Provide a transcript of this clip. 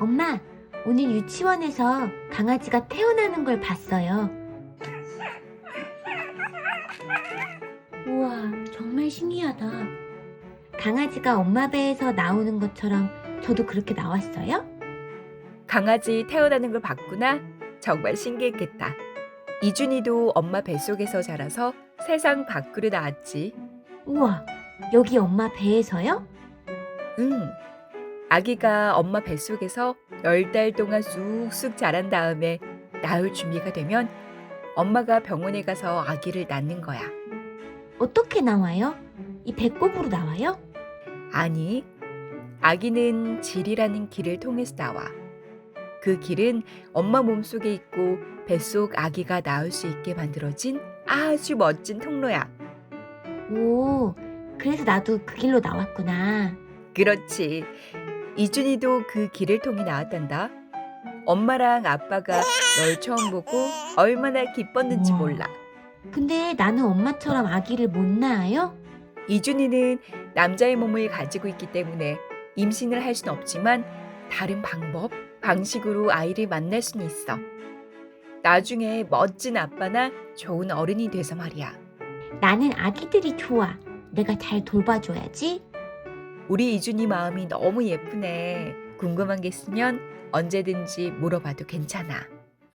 엄마, 오늘 유치원에서 강아지가 태어나는 걸 봤어요. 우와, 정말 신기하다. 강아지가 엄마 배에서 나오는 것처럼 저도 그렇게 나왔어요? 강아지 태어나는 걸 봤구나. 정말 신기했겠다. 이준이도 엄마 뱃속에서 자라서 세상 밖으로 나왔지. 우와, 여기 엄마 배에서요? 응. 아기가 엄마 뱃속에서 열 달 동안 쑥쑥 자란 다음에 낳을 준비가 되면 엄마가 병원에 가서 아기를 낳는 거야. 어떻게 나와요? 이 배꼽으로 나와요? 아니, 아기는 질이라는 길을 통해서 나와. 그 길은 엄마 몸속에 있고 뱃속 아기가 나올 수 있게 만들어진 아주 멋진 통로야. 오, 그래서 나도 그 길로 나왔구나. 그렇지. 이준이도 그 길을 통해 나왔단다. 엄마랑 아빠가 널 처음 보고 얼마나 기뻤는지 우와. 몰라. 근데 나는 엄마처럼 아기를 못 낳아요? 이준이는 남자의 몸을 가지고 있기 때문에 임신을 할 수는 없지만 다른 방법, 방식으로 아이를 만날 수는 있어. 나중에 멋진 아빠나 좋은 어른이 돼서 말이야. 나는 아기들이 좋아. 내가 잘 돌봐줘야지. 우리 이준이 마음이 너무 예쁘네. 궁금한 게 있으면 언제든지 물어봐도 괜찮아.